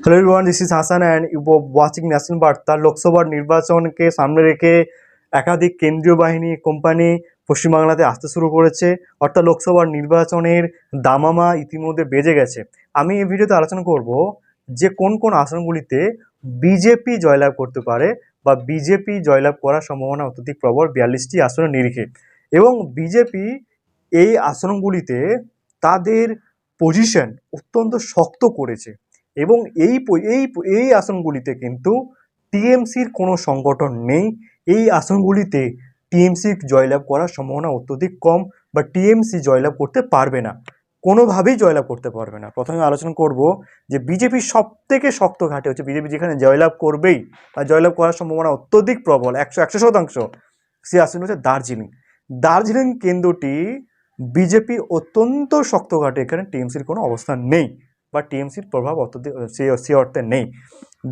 Hello everyone this is Hasan and you watching national Barta লোকসভার নির্বাচনকে সামনে রেখে একাধিক কেন্দ্রীয় বাহিনী কোম্পানি পশ্চিমবাংলাতে আসতে শুরু করেছে অর্থাৎ লোকসভার নির্বাচনের দামামা ইতিমধ্যে বেজে গেছে আমি এই ভিডিওতে আলোচনা করব যে কোন কোন আসনগুলিতে বিজেপি জয়লাভ করতে পারে বা বিজেপি জয়লাভ করার সম্ভাবনা অত্যধিক প্রবল বিয়াল্লিশটি আসনের নিরিখে এবং বিজেপি এই আসনগুলিতে তাদের পজিশন অত্যন্ত শক্ত করেছে। এবং এই এই এই আসনগুলিতে কিন্তু টিএমসির কোনো সংগঠন নেই। এই আসনগুলিতে টিএমসি জয়লাভ করার সম্ভাবনা অত্যধিক কম বা টিএমসি জয়লাভ করতে পারবে না। কোনোভাবেই জয়লাভ করতে পারবে না। প্রথমে আলোচনা করব যে বিজেপির সব থেকে শক্ত ঘাটে হচ্ছে বিজেপি যেখানে জয়লাভ করবেই বা জয়লাভ করার সম্ভাবনা অত্যধিক প্রবল, একশো একশো শতাংশ। সে আসন হচ্ছে দার্জিলিং। দার্জিলিং কেন্দ্রটি বিজেপি অত্যন্ত শক্ত ঘাটে। এখানে টিএমসির কোনো অবস্থান নেই। বা টিএমসির প্রভাব অত্যধিক সে অর্থে নেই।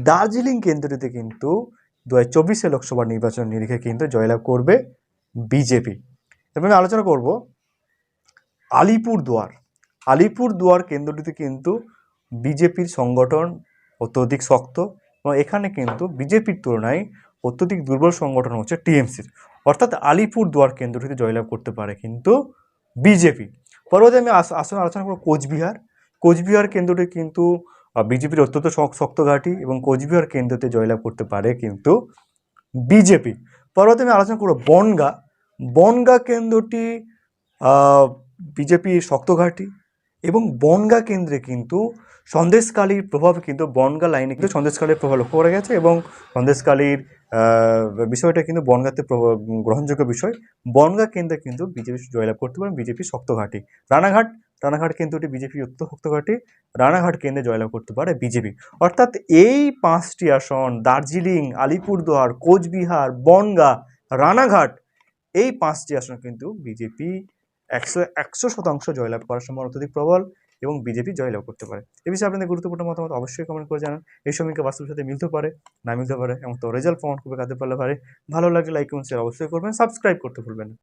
দার্জিলিং কেন্দ্রটিতে কিন্তু দু হাজার চব্বিশে লোকসভা নির্বাচন নিরিখে কিন্তু জয়লাভ করবে বিজেপি। এবং আমি আলোচনা করব আলিপুর দুয়ার আলিপুর দুয়ার কেন্দ্রটিতে কিন্তু বিজেপির সংগঠন অত্যধিক শক্ত এবং এখানে কিন্তু বিজেপির তুলনায় অত্যধিক দুর্বল সংগঠন হচ্ছে টিএমসির। অর্থাৎ আলিপুর দুয়ার কেন্দ্রটিতে জয়লাভ করতে পারে কিন্তু বিজেপি। পরবর্তী আমি আস- আসন আলোচনা করব কোচবিহার। কোচবিহার কেন্দ্রটি কিন্তু বিজেপির অত্যন্ত শক্ত ঘাঁটি এবং কোচবিহার কেন্দ্রতে জয়লাভ করতে পারে কিন্তু বিজেপি। পরবর্তী আমি আলোচনা করব বনগা। বনগা কেন্দ্রটি বিজেপির শক্ত ঘাঁটি এবং বনগা কেন্দ্রে কিন্তু সন্দেশকালীর প্রভাব কিন্তু বনগা লাইনে কিন্তু সন্দেশকালীর প্রভাব লক্ষ্য করা গেছে এবং সন্দেশকালীর বিষয়টা কিন্তু বনগাতে গ্রহণযোগ্য বিষয়। বনগা কেন্দ্রে কিন্তু বিজেপি জয়লাভ করতে পারেন বিজেপি শক্ত ঘাঁটি। রানাঘাট রানাঘাট কেন্দ্রটি বিজেপি অত্যন্ত শক্ত ঘাঁটি রানাঘাট কেন্দ্রে জয়লাভ করতে পারে বিজেপি। অর্থাৎ এই পাঁচটি আসন, দার্জিলিং, আলিপুরদুয়ার, কোচবিহার, বনগা, রানাঘাট, এই পাঁচটি আসন কিন্তু বিজেপি একশো একশো শতাংশ জয়লাভ করার সম্ভাবনা অত্যধিক প্রবল এবং বিজেপি জয়লাভ করতে পারে। এ বিষয়ে আপনাদের গুরুত্বপূর্ণ মতামত অবশ্যই কমেন্ট করে জানান। এই সময়কে বাস্তবের সাথে মিলতে পারে, না মিলতে পারে এবং তো রেজাল্ট প্রমাণ করবে কাঁদতে পারলে পারে ভালো লাগলে লাইক এবং শেয়ার অবশ্যই করবেন। সাবস্ক্রাইব করতে ভুলবেন